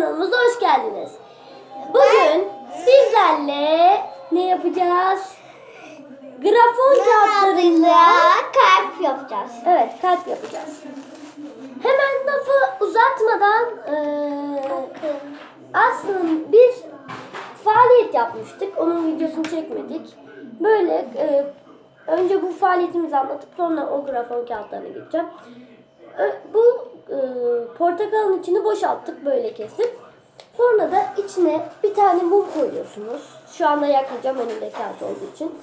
kanalımıza hoş geldiniz. Bugün sizlerle ne yapacağız? Grafon kağıtlarıyla kalp yapacağız. evet kalp yapacağız. Hemen lafı uzatmadan eee aslında biz faaliyet yapmıştık. Onun videosunu çekmedik. Böyle eee, önce bu faaliyetimizi anlatıp sonra o grafon kağıtlarına geçeceğim. Ö- Bu eee, portakalın içini boşalttık böyle kesip. Sonra da içine bir tane mum koyuyorsunuz. Şu anda yakmayacağım önümde kağıt olduğu için.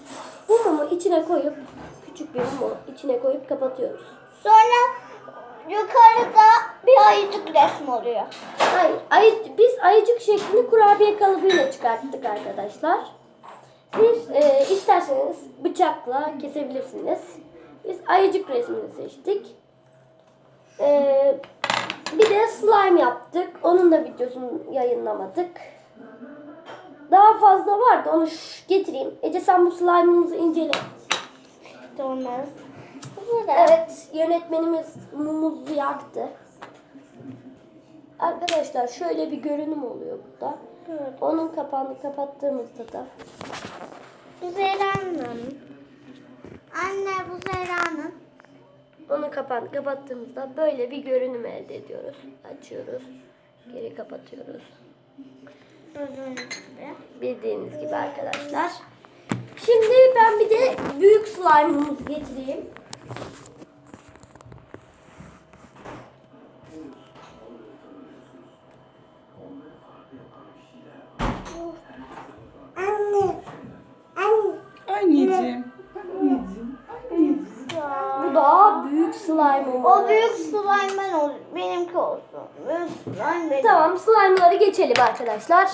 Bu mumu içine koyup küçük bir mumu içine koyup kapatıyoruz. Sonra yukarıda bir ayıcık resmi oluyor. Hayır, ayı, biz ayıcık şeklini kurabiye kalıbıyla çıkarttık arkadaşlar. Siz e, isterseniz bıçakla kesebilirsiniz. Biz ayıcık resmini seçtik. E, slime yaptık. Onun da videosunu yayınlamadık. Daha fazla vardı. Onu getireyim. Ece sen bu slime'ımızı incele. Burada. Evet, yönetmenimiz mumuzu yaktı. Arkadaşlar şöyle bir görünüm oluyor burada. Evet. Onun kapağını kapattığımızda da Bu Zehra'nın. Anne bu Zehra'nın. Onun kapağını kapattığımızda böyle bir görünüm elde ediyoruz. Açıyoruz. Geri kapatıyoruz. Bildiğiniz gibi arkadaşlar. Şimdi ben bir de büyük slime'ımızı getireyim. Büyük slime'ımız. O büyük slime ben ol, benimki olsun. Büyük slime benim. Tamam slime'ları geçelim arkadaşlar.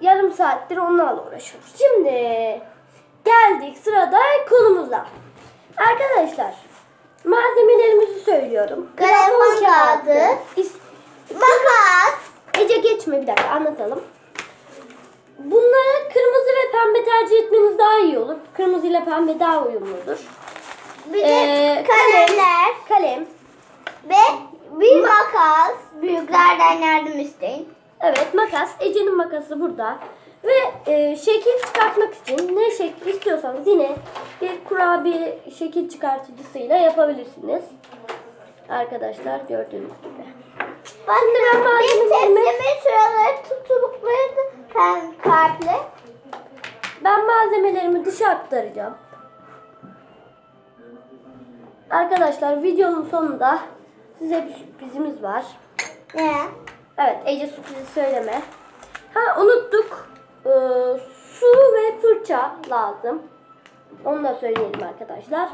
Yarım saattir onlarla uğraşıyoruz. Şimdi geldik sırada konumuza. Arkadaşlar malzemelerimizi söylüyorum. Grafon kağıdı. Makas. Ece geçme bir dakika anlatalım. Bunları kırmızı ve pembe tercih etmeniz daha iyi olur. Kırmızı ile pembe daha uyumludur. Bir de Ee, kalemler. Kalem. Ve bir makas. Büyüklerden yardım isteyin. Evet makas. Ece'nin makası burada. Ve e, şekil çıkartmak için ne şekil istiyorsanız yine bir kurabiye şekil çıkartıcısıyla yapabilirsiniz. Arkadaşlar gördüğünüz gibi. Şimdi ben malzemelerimi- şuraları tutuluklayadı kalple. Ben malzemelerimi dışa aktaracağım. Arkadaşlar videonun sonunda size bir sürprizimiz var. Ne? Evet Ece sürprizi söyleme. Ha unuttuk. Ee, su ve fırça lazım. Onu da söyleyelim arkadaşlar.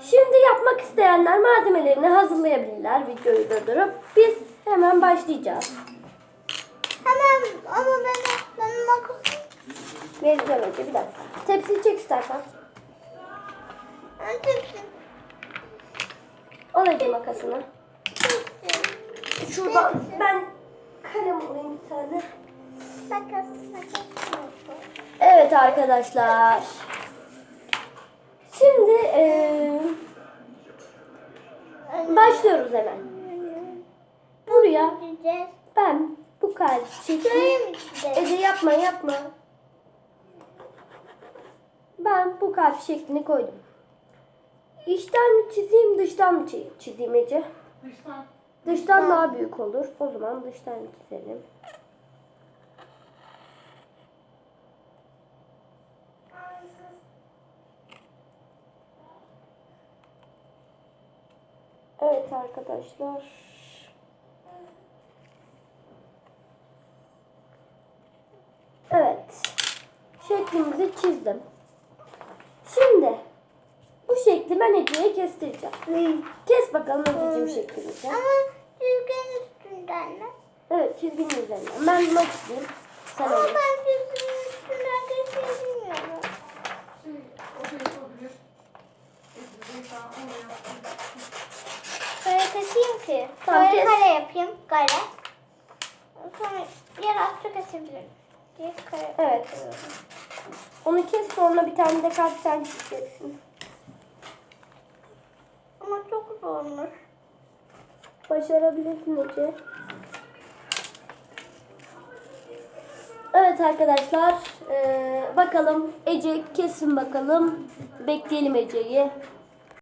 Şimdi yapmak isteyenler malzemelerini hazırlayabilirler videoyu durdurup. Biz hemen başlayacağız. Hemen ama ben, ben makas Vereceğim Ece bir dakika. Tepsiyi çek istersen. Ben tepsi. Al makasını. Şuradan ben kalem alayım bir tane. Evet arkadaşlar. Şimdi eee, başlıyoruz hemen. Buraya ben bu kalp gideceğiz? Ece yapma yapma. Ben bu kalp şeklini koydum. İçten mi çizeyim dıştan mı çi- çizeyim Ece? Dıştan. Dıştan daha büyük olur. O zaman dıştan çizelim. Evet arkadaşlar. Evet. Şeklimizi çizdim. Şimdi bu şekli ben Ece'ye kestireceğim. Kes bakalım Ece'ciğim şeklimizi. Ama çizginin üstünden mi? Evet çizginin üzerinden. Ben buna çizeyim. Sen Ama öyle. ben çizginin üstünden geçmeyi bilmiyorum. Kare keseyim ki. Tamam, Şöyle kes. kare yapayım. Kare. Sonra yer astı kesebilirim. Diye kare. Evet. Onu kes sonra bir tane de kalp sen çizeceksin. Ama çok zormuş. Başarabilirsin Ece. Evet arkadaşlar. Ee, bakalım Ece kesin bakalım. Bekleyelim Ece'yi.